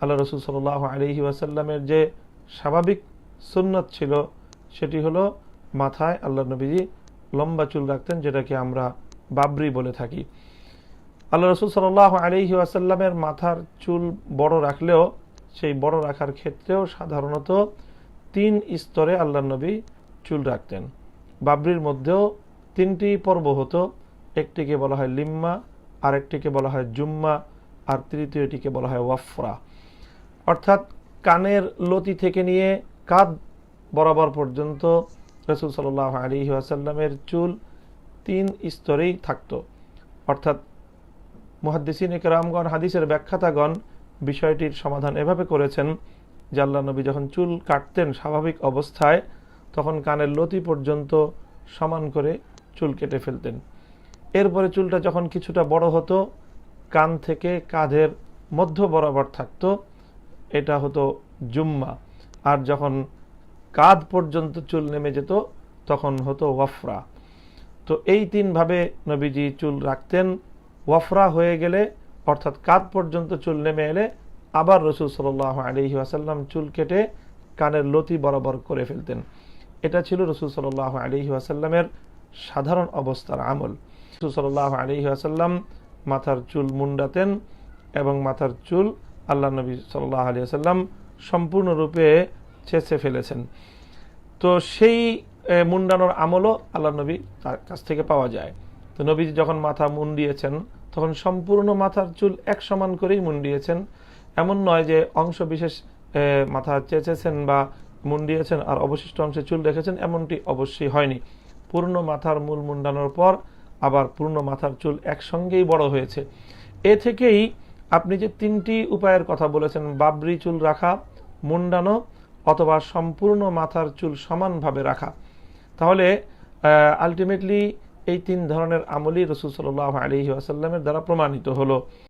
আল্লাহ রসুল সাল আলহি ওয়াসাল্লামের যে স্বাভাবিক সুন্নত ছিল, সেটি হলো মাথায় আল্লাহ নবীজি লম্বা চুল রাখতেন, যেটাকে আমরা বাবরি বলে থাকি। আল্লাহ রসুল সাল আলহি ওয়াসাল্লামের মাথার চুল বড় রাখলেও, সেই বড় রাখার ক্ষেত্রেও সাধারণত তিন স্তরে আল্লাহ নবী চুল রাখতেন। বাবরির মধ্যেও তিনটি পর্ব হতো, একটিকে বলা হয় লিম্মা, আরেকটিকে বলা হয় জুম্মা, আর তৃতীয়টিকে বলা হয় ওয়াফরা। অর্থাৎ কানের লতি থেকে নিয়ে কাঁধ বরাবর পর্যন্ত রসুল সাল আলী আসাল্লামের চুল তিন স্তরেই থাকত। অর্থাৎ মুহাদ্দিসিন রামগণ হাদিসের ব্যাখ্যাতাগণ বিষয়টির সমাধান এভাবে করেছেন যে আল্লাহ নবী যখন চুল কাটতেন স্বাভাবিক অবস্থায়, তখন কানের লতি পর্যন্ত সমান করে চুল কেটে ফেলতেন। এরপরে চুলটা যখন কিছুটা বড় হতো, কান থেকে কাঁধের মধ্য বরাবর থাকতো এটা হতো জুম্মা। আর যখন কাঁধ পর্যন্ত চুল নেমে যেত, তখন হতো ওয়াফরা। তো এই তিনভাবে নবীজি চুল রাখতেন। ওয়াফরা হয়ে গেলে, অর্থাৎ কাঁধ পর্যন্ত চুল নেমে এলে, আবার রসুল সাল আলহি আসাল্লাম চুল কেটে কানের লতি বরাবর করে ফেলতেন। এটা ছিল রসুল সাল আলহি আসাল্লামের সাধারণ অবস্থার আমল। রসুল সাল আলহি আসাল্লাম মাথার চুল মুন্ডাতেন এবং মাথার চুল আল্লাহ নবী সাল্লাহ আলী আসাল্লাম সম্পূর্ণরূপে ছেঁচে ফেলেছেন। তো সেই মুন্ডানোর আমলও আল্লাহ নবী তার কাছ থেকে পাওয়া যায়। তো নবীজি যখন মাথা মুন্ডিয়েছেন, তখন সম্পূর্ণ মাথার চুল এক সমান করেই মুন্ডিয়েছেন। এমন নয় যে অংশ বিশেষ মাথা চেঁচেছেন বা মুন্ডিয়েছেন আর অবশিষ্ট অংশে চুল রেখেছেন, এমনটি অবশ্যই হয়নি। পূর্ণ মাথার মূল মুন্ডানোর পর আবার পূর্ণ মাথার চুল একসঙ্গেই বড় হয়েছে। এ থেকেই আপনি যে তিনটি উপায়ের কথা বলেছেন, বাবরি চুল রাখা, মুন্ডানো অথবা সম্পূর্ণ মাথার চুল সমানভাবে রাখা। তাহলে আলটিমেটলি এই তিন ধরনের আমলই রসুল সাল আলহি আসাল্লামের দ্বারা প্রমাণিত হলো।